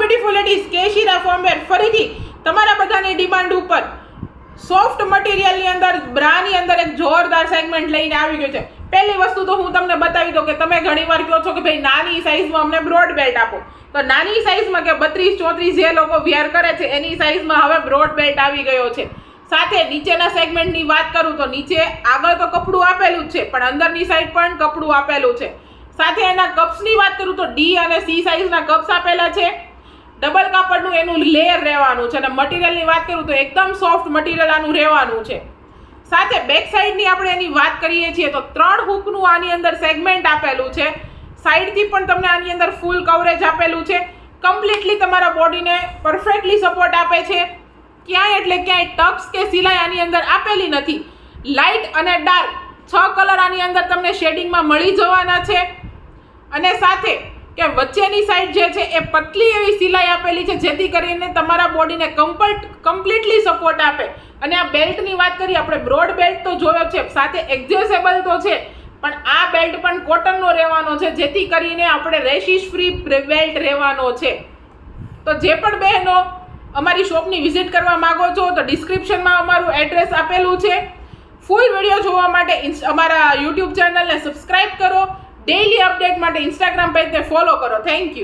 Beautiful ladies કેશીરા ફોર્મવેર ફરીથી, તમારા બધાની ડિમાન્ડ ઉપર સોફ્ટ મટીરિયલની અંદર બ્રાની અંદર એક જોરદાર સેગમેન્ટ લઈને આવી ગયો છે. પહેલી વસ્તુ તો હું તમને બતાવી દઉં કે તમે ઘણીવાર કહો છો કે ભાઈ નાની સાઇઝમાં અમને બ્રોડ બેલ્ટ આપો. તો નાની સાઇઝમાં કે બત્રીસ, ચોત્રીસ જે લોકો વેર કરે છે, એની સાઇઝમાં હવે બ્રોડ બેલ્ટ આવી ગયો છે. સાથે નીચેના સેગમેન્ટની વાત કરું તો નીચે આગળ તો કપડું આપેલું જ છે, પણ અંદરની સાઈડ પણ કપડું આપેલું છે. સાથે એના કપ્સની વાત કરું તો ડી અને સી સાઇઝના કપ્સ આપેલા છે. ડબલ કાપડનું એનું લેયર રહેવાનું છે અને મટીરિયલની વાત કરું તો એકદમ સોફ્ટ મટીરિયલ આનું રહેવાનું છે. સાથે બેક સાઈડની આપણે એની વાત કરીએ છીએ તો ત્રણ હૂકનું આની અંદર સેગમેન્ટ આપેલું છે. સાઈડથી પણ તમને આની અંદર ફૂલ કવરેજ આપેલું છે. કમ્પ્લીટલી તમારા બોડીને પરફેક્ટલી સપોર્ટ આપે છે. ક્યાંય એટલે ક્યાંય ટક્સ કે સિલાઈ આની અંદર આપેલી નથી. લાઇટ અને ડાર્ક છ કલર આની અંદર તમને શેડિંગમાં મળી જવાના છે. અને સાથે કે વચ્ચેની સાઈડ જે છે એ પતલી એવી સિલાઈ આપેલી છે, જેથી કરીને તમારા બોડીને કમ્પલ્ટ કમ્પ્લીટલી સપોર્ટ આપે. અને આ બેલ્ટની વાત કરીએ, આપણે બ્રોડ બેલ્ટ તો જોયો છે, સાથે એક્ઝેસેબલ તો છે, પણ આ બેલ્ટ પણ કોટનનો રહેવાનો છે, જેથી કરીને આપણે રેશિશ ફ્રી બેલ્ટ રહેવાનો છે. તો જે પણ બહેનો અમારી શોપની વિઝિટ કરવા માગો છો, તો ડિસ્ક્રિપ્શનમાં અમારું એડ્રેસ આપેલું છે. ફૂલ વીડિયો જોવા માટે અમારા યુટ્યુબ ચેનલને સબસ્ક્રાઈબ કરો ડેઈલી અપડેટ માટે ઇન્સ્ટાગ્રામ પેજને ફોલો કરો. Thank you